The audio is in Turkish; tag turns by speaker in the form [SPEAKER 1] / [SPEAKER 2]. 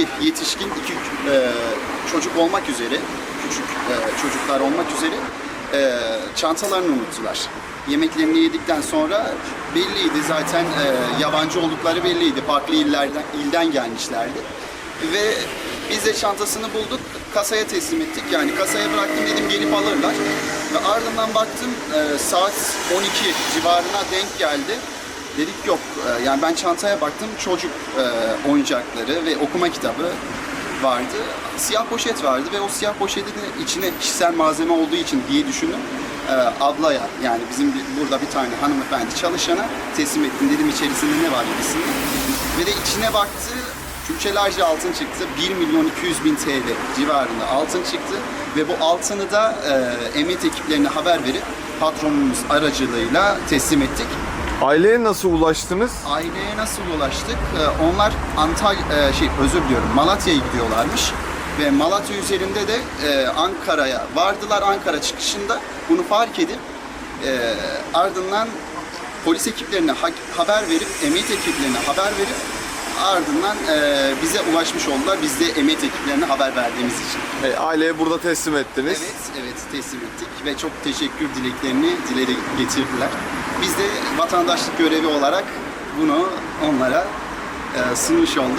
[SPEAKER 1] iki yetişkin, iki e, çocuk olmak üzere, küçük e, çocuklar olmak üzere e, çantalarını unuttular. Yemeklerini yedikten sonra belliydi zaten e, yabancı oldukları belliydi. Farklı illerden ilden gelmişlerdi. Ve biz de çantasını bulduk, kasaya teslim ettik. Yani kasaya bıraktım dedim gelip alırlar. Ve ardından baktım e, saat 12 civarına denk geldi. Dedik yok. e, Yani ben çantaya baktım çocuk e, oyuncakları ve okuma kitabı vardı. Siyah poşet vardı ve o siyah poşetin içine kişisel malzeme olduğu için diye düşündüm. E, ablaya yani bizim burada bir tane hanımefendi çalışana teslim ettim. Dedim içerisinde ne var gibisinde. Ve de içine baktı. Külçelerce altın çıktı. 1 milyon 200 bin TL civarında altın çıktı. Ve bu altını da e, emniyet ekiplerine haber verip patronumuz aracılığıyla teslim ettik.
[SPEAKER 2] Aileye nasıl ulaştınız?
[SPEAKER 1] Aileye nasıl ulaştık? Ee, onlar Antalya, e, şey özür diliyorum Malatya'ya gidiyorlarmış. Ve Malatya üzerinde de e, Ankara'ya vardılar. Ankara çıkışında bunu fark edip e, ardından polis ekiplerine ha- haber verip, emniyet ekiplerine haber verip ardından e, bize ulaşmış oldular. Biz de emniyet ekiplerine haber verdiğimiz için.
[SPEAKER 2] E, aileye burada teslim ettiniz.
[SPEAKER 1] Evet, evet teslim ettik ve çok teşekkür dileklerini dile getirdiler. Biz de vatandaşlık görevi olarak bunu onlara e, sunmuş olduk.